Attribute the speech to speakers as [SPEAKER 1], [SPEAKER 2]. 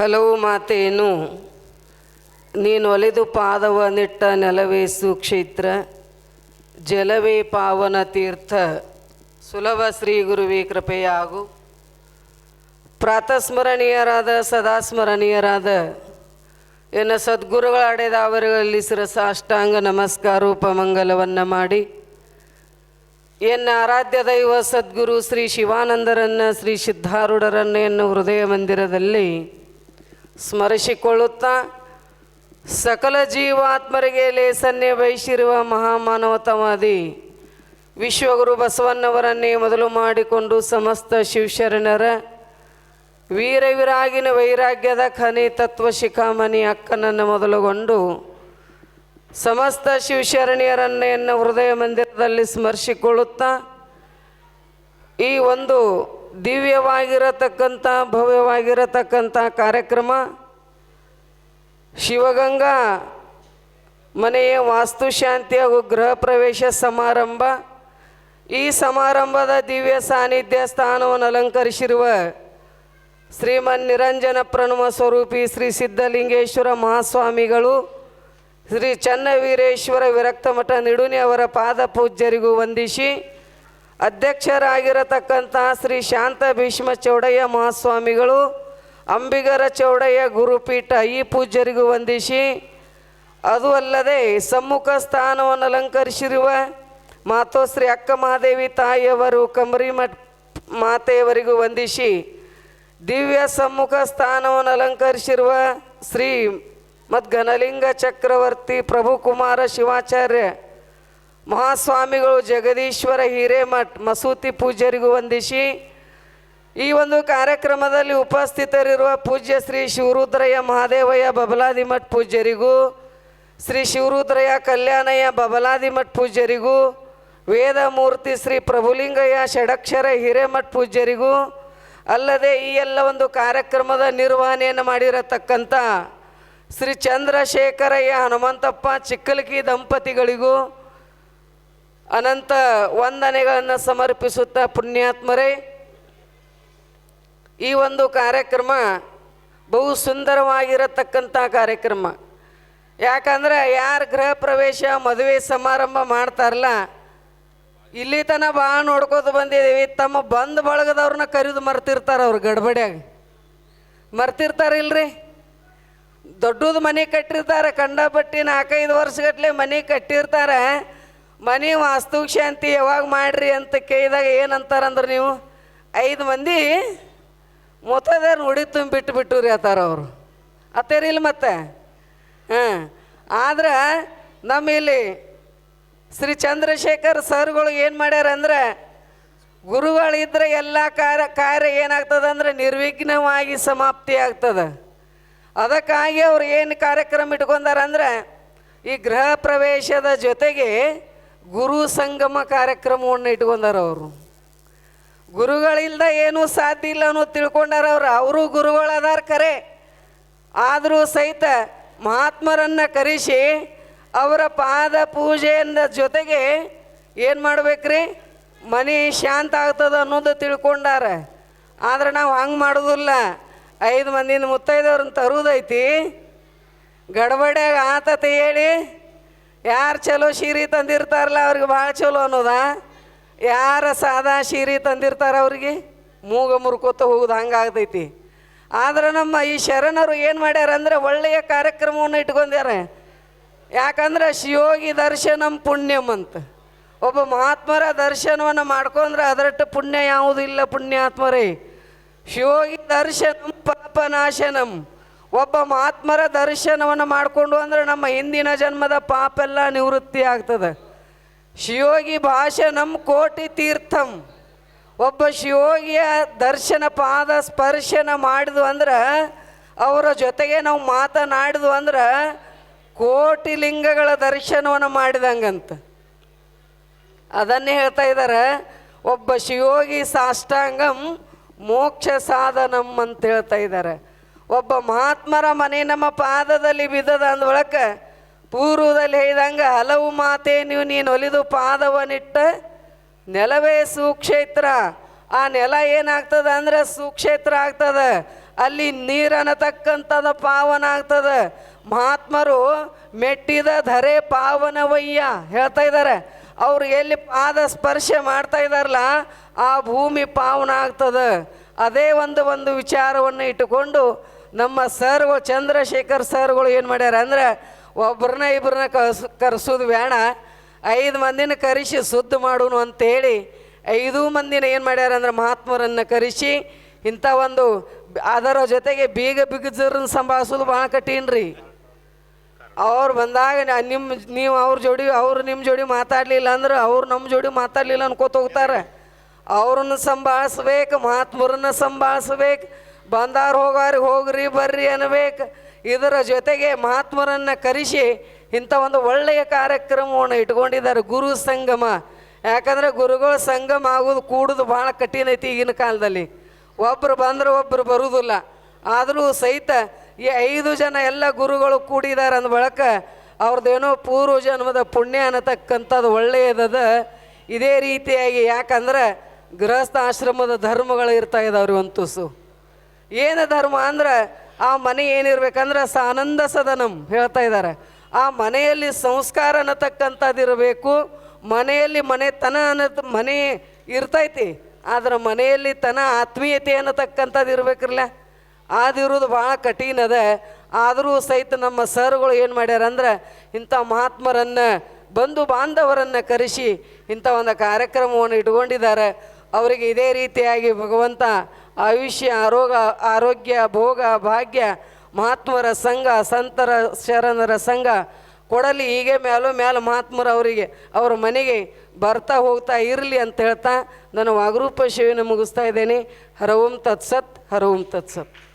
[SPEAKER 1] ಹಲವು ಮಾತೇನು. ನೀನು ಒಲೆದು ಪಾದವ ನಿಟ್ಟ ನೆಲವೇ ಸುಕ್ಷೇತ್ರ ಜಲವೇ ಪಾವನ ತೀರ್ಥ. ಸುಲಭ ಶ್ರೀ ಗುರುವೇ ಕೃಪೆಯಾಗು. ಪ್ರಾತಸ್ಮರಣೀಯರಾದ, ಸದಾಸ್ಮರಣೀಯರಾದ, ಎನ್ನ ಸದ್ಗುರುಗಳ ಶಿರಸಾಷ್ಟಾಂಗ ನಮಸ್ಕಾರ ಉಪಮಂಗಲವನ್ನು ಮಾಡಿ. ಎನ್ನ ಆರಾಧ್ಯ ದೈವ ಸದ್ಗುರು ಶ್ರೀ ಶಿವಾನಂದರನ್ನು, ಶ್ರೀ ಸಿದ್ಧಾರೂಢರನ್ನು ಎನ್ನು ಹೃದಯ ಮಂದಿರದಲ್ಲಿ ಸ್ಮರಿಸಿಕೊಳ್ಳುತ್ತಾ ಸಕಲ ಜೀವಾತ್ಮರಿಗೆ ಲೇಸನ್ನೇ ವಹಿಸಿರುವ ಮಹಾಮಾನವತವಾದಿ ವಿಶ್ವಗುರು ಬಸವಣ್ಣವರನ್ನೇ ಮೊದಲು ಮಾಡಿಕೊಂಡು ಸಮಸ್ತ ಶಿವಶರಣರ ವೀರವಿರಾಗಿನ ವೈರಾಗ್ಯದ ಖನಿ ತತ್ವ ಶಿಖಾಮಣಿ ಅಕ್ಕನನ್ನು ಮೊದಲುಗೊಂಡು ಸಮಸ್ತ ಶಿವಶರಣಿಯರನ್ನೆಯನ್ನು ಹೃದಯ ಮಂದಿರದಲ್ಲಿ ಸ್ಮರಿಸಿಕೊಳ್ಳುತ್ತಾ ಈ ಒಂದು ದಿವ್ಯವಾಗಿರತಕ್ಕಂಥ, ಭವ್ಯವಾಗಿರತಕ್ಕಂಥ ಕಾರ್ಯಕ್ರಮ. ಶಿವಗಂಗಾ ಮನೆಯ ವಾಸ್ತುಶಾಂತಿ ಹಾಗೂ ಗೃಹ ಪ್ರವೇಶ ಸಮಾರಂಭ. ಈ ಸಮಾರಂಭದ ದಿವ್ಯ ಸಾನ್ನಿಧ್ಯ ಸ್ಥಾನವನ್ನು ಅಲಂಕರಿಸಿರುವ ಶ್ರೀಮನ್ ನಿರಂಜನ ಪ್ರಣವ ಸ್ವರೂಪಿ ಶ್ರೀ ಸಿದ್ಧಲಿಂಗೇಶ್ವರ ಮಹಾಸ್ವಾಮಿಗಳು, ಶ್ರೀ ಚನ್ನವೀರೇಶ್ವರ ವಿರಕ್ತಮಠ ನಿಡುನಿ ಅವರ ಪಾದ ಪೂಜ್ಯರಿಗೂ ವಂದಿಸಿ. ಅಧ್ಯಕ್ಷರಾಗಿರತಕ್ಕಂಥ ಶ್ರೀ ಶಾಂತ ಭೀಷ್ಮ ಚೌಡಯ್ಯ ಮಹಾಸ್ವಾಮಿಗಳು, ಅಂಬಿಗರ ಚೌಡಯ್ಯ ಗುರುಪೀಠ ಈ ಪೂಜ್ಯರಿಗೂ ವಂದಿಸಿ, ಅದು ಅಲ್ಲದೆ ಸಮ್ಮುಖ ಸ್ಥಾನವನ್ನು ಅಲಂಕರಿಸಿರುವ ಮಾತೋಶ್ರೀ ಅಕ್ಕ ಮಹಾದೇವಿ ತಾಯಿಯವರು ಕಮರಿ ಮಾತೆಯವರಿಗೂ ವಂದಿಸಿ, ದಿವ್ಯ ಸಮ್ಮುಖ ಸ್ಥಾನವನ್ನು ಅಲಂಕರಿಸಿರುವ ಶ್ರೀ ಮತ್ತು ಘನಲಿಂಗ ಚಕ್ರವರ್ತಿ ಪ್ರಭು ಕುಮಾರ ಶಿವಾಚಾರ್ಯ ಮಹಾಸ್ವಾಮಿಗಳು ಜಗದೀಶ್ವರ ಹಿರೇಮಠ್ ಮಸೂತಿ ಪೂಜ್ಯರಿಗೂ ವಂದಿಸಿ ಈ ಒಂದು ಕಾರ್ಯಕ್ರಮದಲ್ಲಿ ಉಪಸ್ಥಿತರಿರುವ ಪೂಜ್ಯ ಶ್ರೀ ಶಿವರುದ್ರಯ್ಯ ಮಹಾದೇವಯ್ಯ ಬಬಲಾದಿಮಠ್ ಪೂಜ್ಯರಿಗೂ, ಶ್ರೀ ಶಿವರುದ್ರಯ್ಯ ಕಲ್ಯಾಣಯ್ಯ ಬಬಲಾದಿಮಠ್ ಪೂಜ್ಯರಿಗೂ ವೇದ ವೇದಮೂರ್ತಿ ಶ್ರೀ ಪ್ರಭುಲಿಂಗಯ್ಯ ಷಡಕ್ಷರ ಹಿರೇಮಠ್ ಪೂಜ್ಯರಿಗೂ, ಅಲ್ಲದೆ ಈ ಎಲ್ಲ ಒಂದು ಕಾರ್ಯಕ್ರಮದ ನಿರ್ವಹಣೆಯನ್ನು ಮಾಡಿರತಕ್ಕಂಥ ಶ್ರೀ ಚಂದ್ರಶೇಖರಯ್ಯ ಹನುಮಂತಪ್ಪ ಚಿಕ್ಕಲಕಿ ದಂಪತಿಗಳಿಗೂ ಅನಂತ ವಂದನೆಗಳನ್ನು ಸಮರ್ಪಿಸುತ್ತಾ ಪುಣ್ಯಾತ್ಮರೇ, ಈ ಒಂದು ಕಾರ್ಯಕ್ರಮ ಬಹು ಸುಂದರವಾಗಿರತಕ್ಕಂಥ ಕಾರ್ಯಕ್ರಮ. ಯಾಕಂದ್ರೆ ಯಾರು ಗೃಹ ಪ್ರವೇಶ, ಮದುವೆ ಸಮಾರಂಭ ಮಾಡ್ತಾರಲ್ಲ, ಇಲ್ಲಿ ತನಕ ಭಾಳ ನೋಡ್ಕೋತ ಬಂದಿದ್ದೀವಿ. ತಮ್ಮ ಬಂಧು ಬಳಗದವ್ರನ್ನ ಕರೆದು ಮರ್ತಿರ್ತಾರೆ ಅವ್ರು ಮರ್ತಿರ್ತಾರೆ ಮರ್ತಿರ್ತಾರಿಲ್ರಿ? ದೊಡ್ಡದು ಮನೆ ಕಟ್ಟಿರ್ತಾರೆ, ಕಂಡಪಟ್ಟಿ ನಾಲ್ಕೈದು ವರ್ಷಗಟ್ಲೆ ಮನೆ ಕಟ್ಟಿರ್ತಾರೆ. ಮನೆ ವಾಸ್ತು ಶಾಂತಿ ಯಾವಾಗ ಮಾಡ್ರಿ ಅಂತ ಕೇಳಿದಾಗ ಏನಂತಾರಂದ್ರೆ ನೀವು? ಐದು ಮಂದಿ ಮುತ್ತೈದೆಯವ್ರು ನೋಡಿ ತುಂಬಿ ಬಿಟ್ಟು ಬಿಟ್ಟು ರೀ ಅತ್ತಾರ ಅವರು ಅತ್ತೇರಿಲ್ಲ ಮತ್ತೆ? ಹಾಂ. ಆದ್ರೆ ನಮ್ಮ ಇಲ್ಲಿ ಶ್ರೀ ಚಂದ್ರಶೇಖರ್ ಸರ್ಗಳು ಏನು ಮಾಡ್ಯಾರ ಅಂದ್ರೆ ಗುರುಗಳಿದ್ರೆ ಎಲ್ಲ ಕಾರ್ಯ ಕಾರ್ಯ ಏನಾಗ್ತದೆ ಅಂದರೆ ನಿರ್ವಿಘ್ನವಾಗಿ ಸಮಾಪ್ತಿ ಆಗ್ತದೆ. ಅದಕ್ಕಾಗಿ ಅವ್ರು ಏನು ಕಾರ್ಯಕ್ರಮ ಇಟ್ಕೊಂಡಾರಂದ್ರೆ ಈ ಗೃಹ ಪ್ರವೇಶದ ಜೊತೆಗೆ ಗುರು ಸಂಗಮ ಕಾರ್ಯಕ್ರಮವನ್ನು ಇಟ್ಕೊಂಡಾರ ಅವರು. ಗುರುಗಳಿಲ್ದ ಏನೂ ಸಾಧ್ಯ ಇಲ್ಲ ಅನ್ನೋ ತಿಳ್ಕೊಂಡಾರ ಅವರು. ಅವರು ಗುರುಗಳದಾರ ಕರೆ. ಆದರೂ ಸಹಿತ ಮಹಾತ್ಮರನ್ನು ಕರೆಸಿ ಅವರ ಪಾದ ಪೂಜೆಯಿಂದ ಜೊತೆಗೆ ಏನು ಮಾಡ್ಬೇಕ್ರಿ? ಮನೆ ಶಾಂತ ಆಗ್ತದ ಅನ್ನೋದು ತಿಳ್ಕೊಂಡಾರ. ಆದ್ರೆ ನಾವು ಹಂಗೆ ಮಾಡೋದಿಲ್ಲ. ಐದು ಮಂದಿನ ಮುತ್ತೈದವ್ರನ್ನ ತರುವುದೈತಿ ಗಡಬಡ್ಯಾಗ ಆತತೆ ಹೇಳಿ ಯಾರು ಚಲೋ ಸೀರೆ ತಂದಿರ್ತಾರಲ್ಲ ಅವ್ರಿಗೆ ಭಾಳ ಚಲೋ ಅನ್ನೋದ? ಯಾರ ಸಾದಾ ಸೀರೆ ತಂದಿರ್ತಾರ ಅವ್ರಿಗೆ? ಮೂಗ ಮುರ್ಕೋತ ಹೋಗುದು ಹಂಗಾಗ್ತೈತಿ ಆದ್ರೆ ನಮ್ಮ ಈ ಶರಣರು ಏನು ಮಾಡ್ಯಾರ ಅಂದ್ರೆ ಒಳ್ಳೆಯ ಕಾರ್ಯಕ್ರಮವನ್ನು ಇಟ್ಕೊಂಡ್ಯಾರ. ಯಾಕಂದ್ರೆ ಶಿಯೋಗಿ ದರ್ಶನಂ ಪುಣ್ಯಂ ಅಂತ. ಒಬ್ಬ ಮಹಾತ್ಮರ ದರ್ಶನವನ್ನು ಮಾಡ್ಕೊಂಡ್ರೆ ಅದರಟ್ಟು ಪುಣ್ಯ ಯಾವುದೂ ಇಲ್ಲ ಪುಣ್ಯಾತ್ಮರೇ. ಶಿವೋಗಿ ದರ್ಶನಂ ಪಾಪನಾಶನಂ. ಒಬ್ಬ ಮಹಾತ್ಮರ ದರ್ಶನವನ್ನು ಮಾಡಿಕೊಂಡು ಅಂದರೆ ನಮ್ಮ ಹಿಂದಿನ ಜನ್ಮದ ಪಾಪೆಲ್ಲ ನಿವೃತ್ತಿ ಆಗ್ತದೆ. ಭಾಷೆ ನಮ್ಮ ಕೋಟಿ ತೀರ್ಥಂ. ಒಬ್ಬ ಶಿವೋಗಿಯ ದರ್ಶನ ಪಾದ ಸ್ಪರ್ಶನ ಮಾಡಿದ್ವು ಅಂದ್ರೆ ಅವರ ಜೊತೆಗೆ ನಾವು ಮಾತನಾಡಿದ್ವು ಅಂದ್ರೆ ಕೋಟಿ ಲಿಂಗಗಳ ದರ್ಶನವನ್ನು ಮಾಡಿದಂಗಂತ. ಅದನ್ನೇ ಹೇಳ್ತಾ ಇದ್ದಾರೆ, ಒಬ್ಬ ಶಿವೋಗಿ ಸಾಷ್ಟಾಂಗಂ ಮೋಕ್ಷ ಸಾಧನಂ ಅಂತ ಹೇಳ್ತಾ ಇದ್ದಾರೆ. ಒಬ್ಬ ಮಹಾತ್ಮರ ಮನೆ ನಮ್ಮ ಪಾದದಲ್ಲಿ ಬಿದ್ದದ ಅಂದೊಳಕ್ಕೆ ಪೂರ್ವದಲ್ಲಿ ಹೇಳಿದಂಗೆ ಹಲವು ಮಾತೆ ನೀವು ನೀನು ಒಲಿದು ಪಾದವನಿಟ್ಟ ನೆಲವೇ ಸುಕ್ಷೇತ್ರ. ಆ ನೆಲ ಏನಾಗ್ತದ ಅಂದರೆ ಸುಕ್ಷೇತ್ರ ಆಗ್ತದ. ಅಲ್ಲಿ ನೀರನ್ನತಕ್ಕಂಥದ್ದು ಪಾವನ ಆಗ್ತದ. ಮಹಾತ್ಮರು ಮೆಟ್ಟಿದ ಧರೆ ಪಾವನವಯ್ಯ ಹೇಳ್ತಾ ಇದ್ದಾರೆ ಅವ್ರು ಎಲ್ಲಿ ಪಾದ ಸ್ಪರ್ಶ ಮಾಡ್ತಾ ಇದ್ದಾರಲ್ಲ ಆ ಭೂಮಿ ಪಾವನ ಆಗ್ತದ. ಅದೇ ಒಂದು ಒಂದು ವಿಚಾರವನ್ನು ಇಟ್ಟುಕೊಂಡು ನಮ್ಮ ಸರ್ಗಳು ಚಂದ್ರಶೇಖರ್ ಸರ್ಗಳು ಏನು ಮಾಡ್ಯಾರ ಅಂದ್ರೆ ಒಬ್ಬರನ್ನ ಇಬ್ಬರನ್ನ ಕರ್ಸ್, ಕರೆಸೋದು ಬೇಡ ಐದು ಮಂದಿನ ಕರೆಸಿ ಸುದ್ದು ಮಾಡೋನು ಅಂತೇಳಿ ಐದು ಮಂದಿನ ಏನು ಮಾಡ್ಯಾರ ಅಂದ್ರೆ ಮಹಾತ್ಮರನ್ನು ಕರೆಸಿ ಇಂಥ ಒಂದು ಅದರ ಜೊತೆಗೆ ಬೀಗ ಬಿಗಜರನ್ನ ಸಂಭಾಳಿಸೋದು ಭಾಳ ಕಠಿಣ ರೀ ಅವ್ರು ಬಂದಾಗ ನಿಮ್ಮ ನೀವು ಅವ್ರ ಜೋಡಿ, ಅವ್ರು ನಿಮ್ಮ ಜೋಡಿ ಮಾತಾಡಲಿಲ್ಲ ಅಂದ್ರೆ ಅವ್ರು ನಮ್ಮ ಜೋಡಿ ಮಾತಾಡಲಿಲ್ಲ ಅನ್ಕೋತ ಹೋಗ್ತಾರೆ. ಅವ್ರನ್ನ ಸಂಭಾಳಿಸ್ಬೇಕು, ಮಹಾತ್ಮರನ್ನ ಸಂಭಾಳಿಸ್ಬೇಕು ಬಂದಾರ ಹೋಗಾರಿ ಹೋಗ್ರಿ ಬರ್ರಿ ಅನ್ಬೇಕು. ಇದರ ಜೊತೆಗೆ ಮಹಾತ್ಮರನ್ನು ಕರೆಸಿ ಇಂಥ ಒಂದು ಒಳ್ಳೆಯ ಕಾರ್ಯಕ್ರಮವನ್ನು ಇಟ್ಕೊಂಡಿದ್ದಾರೆ ಗುರು ಸಂಗಮ. ಯಾಕಂದ್ರೆ ಗುರುಗಳ ಸಂಗಮ ಆಗೋದು ಕೂಡುದು ಭಾಳ ಕಠಿಣ ಐತಿ ಈಗಿನ ಕಾಲದಲ್ಲಿ. ಒಬ್ಬರು ಬಂದ್ರೆ ಒಬ್ಬರು ಬರುವುದಿಲ್ಲ ಆದರೂ ಸಹಿತ ಈ ಐದು ಜನ ಎಲ್ಲ ಗುರುಗಳು ಕೂಡಿದ್ದಾರೆ ಅಂದ ಬಳಕ ಅವ್ರದ್ದೇನೋ ಪೂರ್ವ ಜನ್ಮದ ಪುಣ್ಯ ಅನ್ನತಕ್ಕಂಥದ್ದು ಒಳ್ಳೆಯದದ. ಇದೇ ರೀತಿಯಾಗಿ ಯಾಕಂದ್ರೆ ಗೃಹಸ್ಥ ಆಶ್ರಮದ ಧರ್ಮಗಳು ಇರ್ತಾ ಒಂದು ತುಸು ಏನು ಧರ್ಮ ಅಂದ್ರೆ ಆ ಮನೆ ಏನಿರ್ಬೇಕಂದ್ರೆ ಆನಂದ ಸದನಂ ಹೇಳ್ತಾ ಇದ್ದಾರೆ. ಆ ಮನೆಯಲ್ಲಿ ಸಂಸ್ಕಾರ ಅನ್ನತಕ್ಕಂಥದ್ದಿರಬೇಕು. ಮನೆಯಲ್ಲಿ ಮನೆತನ ಅನ್ನೋ ಮನೆ ಇರ್ತೈತಿ. ಆದ್ರೆ ಮನೆಯಲ್ಲಿ ತನ ಆತ್ಮೀಯತೆ ಅನ್ನತಕ್ಕಂಥದ್ದು ಇರ್ಬೇಕ್ರಲ್ಲ ಅದಿರೋದು ಭಾಳ ಕಠಿಣ ಅದ. ಆದರೂ ಸಹಿತ ನಮ್ಮ ಸರ್ಗಳು ಏನು ಮಾಡ್ಯಾರ ಅಂದ್ರೆ ಇಂಥ ಮಹಾತ್ಮರನ್ನು, ಬಂಧು ಬಾಂಧವರನ್ನು ಕರೆಸಿ ಇಂಥ ಒಂದು ಕಾರ್ಯಕ್ರಮವನ್ನು ಇಟ್ಕೊಂಡಿದ್ದಾರೆ. ಅವರಿಗೆ ಇದೇ ರೀತಿಯಾಗಿ ಭಗವಂತ ಆಯುಷ್ಯ, ಆರೋಗ, ಆರೋಗ್ಯ, ಭೋಗ, ಭಾಗ್ಯ, ಮಹಾತ್ಮರ ಸಂಘ, ಸಂತರ ಶರಣರ ಸಂಘ, ಕೊಡಲಿ ಹೀಗೆ ಮೇಲೂ ಮೇಲೆ ಮಹಾತ್ಮರು ಅವರಿಗೆ, ಅವರ ಮನೆಗೆ ಬರ್ತಾ ಹೋಗ್ತಾ ಇರಲಿ ಅಂತ ಹೇಳ್ತಾ ನಾನು ವಾಗರೂಪ ಶಿವನ ಮುಗಿಸ್ತಾ ಇದ್ದೇನೆ. ಹರ ಓಂ ತತ್ಸತ್, ಹರ ಓಂ ತತ್ಸತ್.